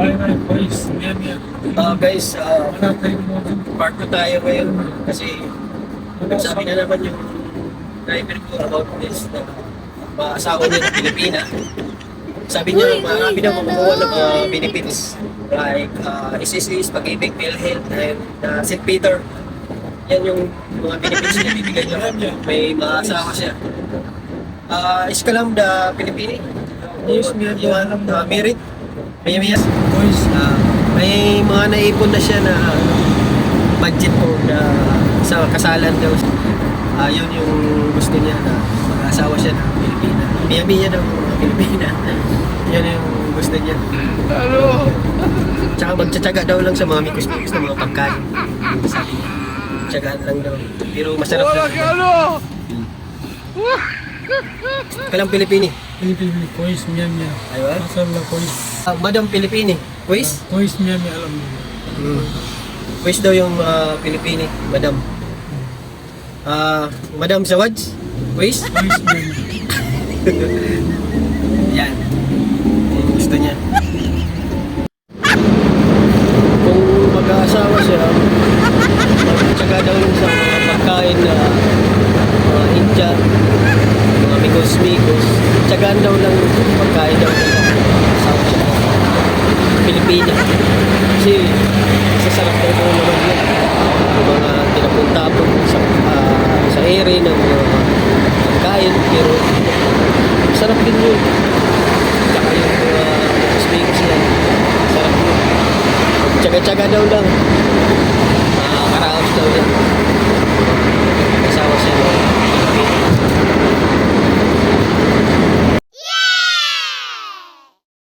Ay, ay, boys. Yan, yan. Ah, guys, ah, tayong mo. part na tayo ngayon kasi sabi na naman yung driver ko about this na maasawa niya ng Pilipina. Sabi niya, marami na makukuha ng mga benefits like uh, SSS, Pag-ibig, PhilHealth, and uh, St. Peter. Yan yung mga benefits na bibigyan niya. May maasawa siya. Uh, Iskalam da Pilipini. Yes, meron. Uh, merit. May yes. Boys. Ah, may mga naipon na siya na budget po na sa kasalan daw. Ah, yun yung gusto niya na mag-asawa siya ng Pilipina. Miami niya ng mga Pilipina. yun yung gusto niya. Ano? Tsaka magtsatsaga daw lang sa mga mikos-mikos na mga pagkain. Sabi niya. Tsagaan lang daw. Pero masarap daw. ano? Kalang Pilipini. Pilipini, boys, miyan, miyan. Aywa. Asal na, boys. Ah, Madam Pilipini. Quiz? Boys, miyan, miyan, alam mo. Mm. Quiz daw yung ah, Pilipini, Madam. Ah, Madam Sawads? Quiz? Miyan, miyan. Yan. Yung gusto niya. Kung mag-aasawa siya, magtsaga daw yun sa mga pagkain na mga India, mga mikos-mikos. Tsagaan daw lang yung pagkain daw. Pilipina. Kasi sasarap daw daw naman yun. Yung mga tinapunta-tapon sa, ah, sa ere ng mga pagkain. Pero sarap din yun. Tsaka yung mga mikos-mikos yan. Sarap yun. Tsaga-tsaga daw lang. Makakaraos daw yan.